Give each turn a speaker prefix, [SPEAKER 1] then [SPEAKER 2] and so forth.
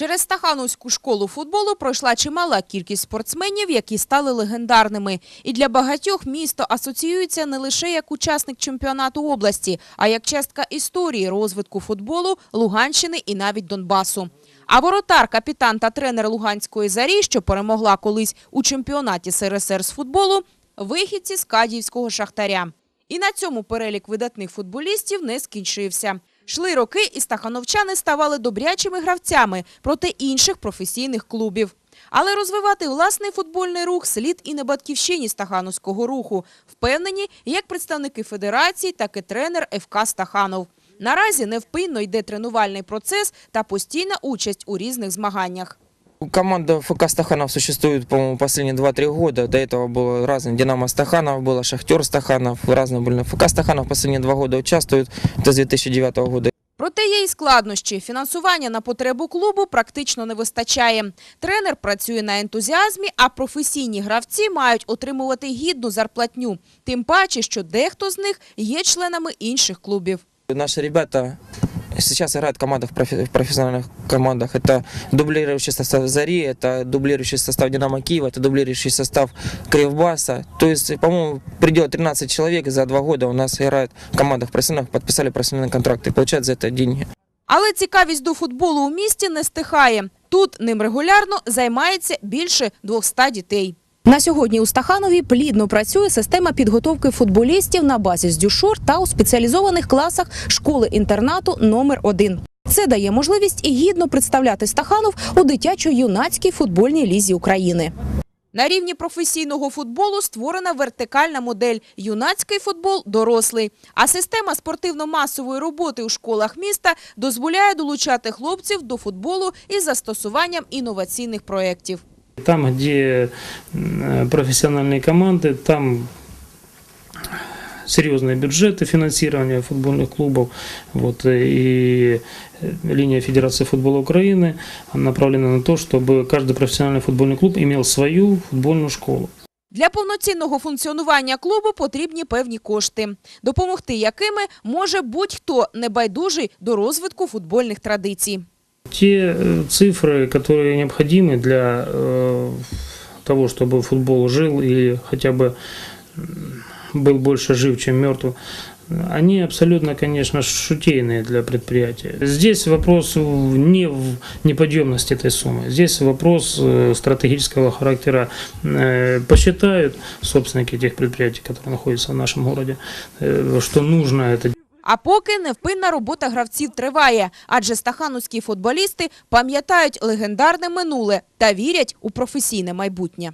[SPEAKER 1] Через Стахановську школу футболу пройшла чимала кількість спортсменів, які стали легендарними. І для багатьох місто асоціюється не лише як учасник чемпіонату області, а як частка історії розвитку футболу Луганщини і навіть Донбасу. А воротар, капітан та тренер Луганської зарі, що перемогла колись у чемпіонаті СРСР з футболу, вихідці з Кадіївського шахтаря. І на цьому перелік видатних футболістів не скінчився. Шли роки, і стахановчани ставали добрячими гравцями проти інших професійних клубів. Але розвивати власний футбольний рух слід і на батьківщині стахановського руху, впевнені як представники федерації, так і тренер ФК Стаханов. Наразі невпинно йде тренувальний процес та постійна участь у різних змаганнях.
[SPEAKER 2] Команда ФК Стаханов существует, по-моему, последние 2-3 года. До этого было разные. Динамо Стаханов было, Шахтер Стаханов, разные были. ФК Стаханов последние два года участвует. Это с 2009 года.
[SPEAKER 1] Проте є й складнощі. Фінансування на потребу клубу практично не вистачає. Тренер працює на ентузіазмі, а професійні гравці мають отримувати гідну зарплатню. Тим паче, що дехто з них є членами інших клубів.
[SPEAKER 2] Наши ребята сейчас играют в командах, профи- в профессиональных командах. Это дублирующий состав Зари, это дублирующий состав Динамо Киева, это дублирующий состав Кривбаса. То есть, по-моему, предел 13 человек за два года у нас играют в командах профессиональных, подписали профессиональные контракты, получают за это деньги.
[SPEAKER 1] Але цікавість до футболу у місті не стихає. Тут ним регулярно займається більше 200 дітей.
[SPEAKER 3] На сьогодні у Стаханові плідно працює система підготовки футболістів на базі з дюшор та у спеціалізованих класах школи-інтернату номер 1 Це дає можливість і гідно представляти Стаханов у дитячо-юнацькій футбольній лізі України.
[SPEAKER 1] На рівні професійного футболу створена вертикальна модель юнацький футбол, дорослий. А система спортивно-масової роботи у школах міста дозволяє долучати хлопців до футболу із застосуванням інноваційних проєктів.
[SPEAKER 4] Там, где м, профессиональные команды, там серьезные бюджеты финансирования футбольных клубов. Вот, и э, линия Федерации футбола Украины направлена на то, чтобы каждый профессиональный футбольный клуб имел свою футбольную школу.
[SPEAKER 1] Для повноцінного функціонування клубу потрібні певні кошти, допомогти якими може будь-хто небайдужий до розвитку футбольних традицій.
[SPEAKER 4] Те э, цифры, которые необходимы для э, того, чтобы футбол жил или хотя бы был больше жив, чем мертв, они абсолютно, конечно, шутейные для предприятия. Здесь вопрос не в неподъемности этой суммы. Здесь вопрос э, стратегического характера. Посчитают собственники тех предприятий, которые находятся в нашем городе, что нужно это
[SPEAKER 1] А поки невпинна робота гравців триває, адже стахановські футболісти пам'ятають легендарне минуле та вірять у професійне майбутнє.